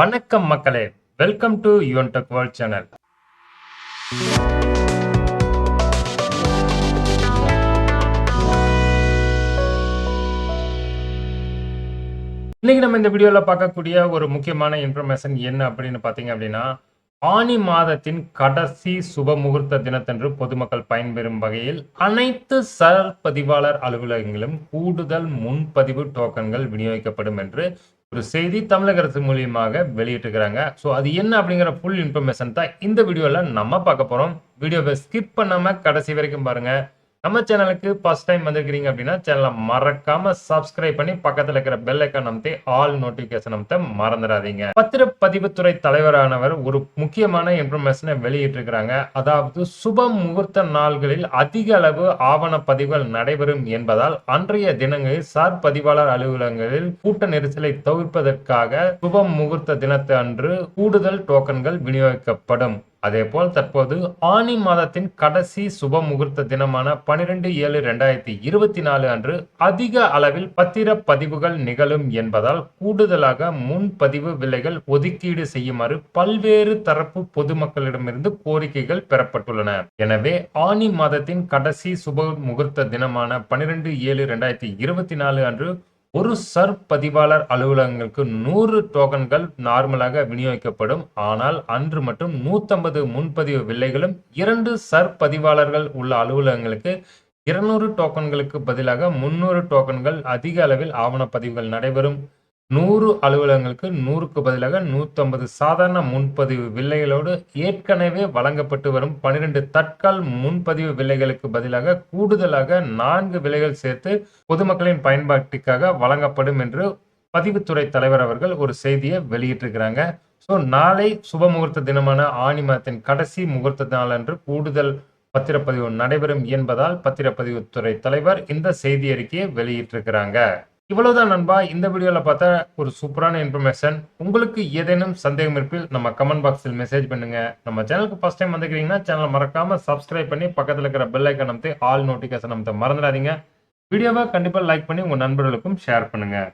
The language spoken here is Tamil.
வணக்கம் மக்களே. Welcome to Yuvan tech world channel இன்னைக்கு நம்ம இந்த வீடியோல பார்க்கக்கூடிய ஒரு முக்கியமான இன்ஃபர்மேஷன் என்ன அப்படின்னு பார்த்தீங்க அப்படின்னா ஆனி மாதத்தின் கடைசி சுப முகூர்த்த தினத்தன்று பொதுமக்கள் பயன்பெறும் வகையில் அனைத்து சர் பதிவாளர் அலுவலகங்களும் கூடுதல் முன்பதிவு டோக்கன்கள் விநியோகிக்கப்படும் என்று ஒரு செய்தி தமிழக அரசு மூலியமாக வெளியிட்டிருக்கிறாங்க. ஸோ அது என்ன அப்படிங்கிற ஃபுல் இன்ஃபர்மேஷன் தான் இந்த வீடியோவில் நம்ம பார்க்க போகிறோம் வீடியோவை ஸ்கிப் பண்ணாமல் கடைசி வரைக்கும் பாருங்கள் நம்ம சேனலுக்கு ஃபர்ஸ்ட் டைம் வந்திருக்கிறீங்க அப்படின்னா சேனலை மறக்காம சப்ஸ்கிரைப் பண்ணி பக்கத்தில் இருக்கிற பெல் ஐக்கான் அமைத்து ஆல் நோட்டிபிகேஷன் அமைத்த மறந்துடாதீங்க. பத்திரப்பதிவுத்துறை தலைவரானவர் ஒரு முக்கியமான இன்ஃபர்மேஷனை வெளியிட்டிருக்கிறாங்க. அதாவது சுப முகூர்த்த நாள்களில் அதிக அளவு ஆவண பதிவுகள் நடைபெறும் என்பதால் அன்றைய தினங்களில் சார் பதிவாளர் அலுவலகங்களில் கூட்ட நெரிசலை தவிர்ப்பதற்காக சுப முகூர்த்த தினத்து அன்று கூடுதல் டோக்கன்கள் விநியோகிக்கப்படும். அதேபோல் தற்போது ஆனி மாதத்தின் கடைசி சுப முகூர்த்த தினமான பனிரெண்டு ஏழு ரெண்டாயிரத்தி இருபத்தி நாலு அன்று அதிக அளவில் பத்திர பதிவுகள் நிகழும் என்பதால் கூடுதலாக முன்பதிவு விலைகள் ஒதுக்கீடு செய்யுமாறு பல்வேறு தரப்பு பொதுமக்களிடமிருந்து கோரிக்கைகள் பெறப்பட்டுள்ளன. எனவே ஆனி மாதத்தின் கடைசி சுப முகூர்த்த தினமான பனிரெண்டு ஏழு ரெண்டாயிரத்தி இருபத்தி நாலு அன்று ஒரு சர் பதிவாளர் அலுவலகங்களுக்கு நூறு டோக்கன்கள் நார்மலாக விநியோகிக்கப்படும். ஆனால் அன்று மட்டும் நூற்றம்பது முன்பதிவு வில்லைகளும் இரண்டு சர் பதிவாளர்கள் உள்ள அலுவலகங்களுக்கு இருநூறு டோக்கன்களுக்கு பதிலாக முன்னூறு டோக்கன்கள் அதிக அளவில் ஆவணப்பதிவுகள் நடைபெறும். நூறு அலுவலகங்களுக்கு நூறுக்கு பதிலாக நூற்றம்பது சாதாரண முன்பதிவு வில்லைகளோடு ஏற்கனவே வழங்கப்பட்டு வரும் பனிரெண்டு தட்கால் முன்பதிவு வில்லைகளுக்கு பதிலாக கூடுதலாக நான்கு விலைகள் சேர்த்து பொதுமக்களின் பயன்பாட்டிற்காக வழங்கப்படும் என்று பதிவுத்துறை தலைவர் அவர்கள் ஒரு செய்தியை வெளியிட்டிருக்கிறாங்க. ஸோ நாளை சுப முகூர்த்த தினமான ஆணி மாதத்தின் கடைசி முகூர்த்த நாளன்று கூடுதல் பத்திரப்பதிவு நடைபெறும் என்பதால் பத்திரப்பதிவுத்துறை தலைவர் இந்த செய்தி அறிக்கையை வெளியிட்டிருக்கிறாங்க. இவ்வளவுதான் நண்பா. இந்த வீடியோவில் பார்த்தா ஒரு சூப்பரான இன்ஃபர்மேஷன் உங்களுக்கு ஏதேனும் சந்தேகம் இருப்பில் நம்ம கமெண்ட் பாக்ஸில் மெசேஜ் பண்ணுங்க. நம்ம சேனலுக்கு ஃபர்ஸ்ட் டைம் வந்துக்கிறீங்கன்னா சேனலை மறக்காம சப்ஸ்கிரைப் பண்ணி பக்கத்தில் இருக்கிற பெல் ஐக்கன் அமைத்து ஆல் நோட்டிஃபிகேஷன் அமைத்து மறந்துடாதீங்க. வீடியோவை கண்டிப்பாக லைக் பண்ணி உங்கள் நண்பர்களுக்கும் ஷேர் பண்ணுங்கள்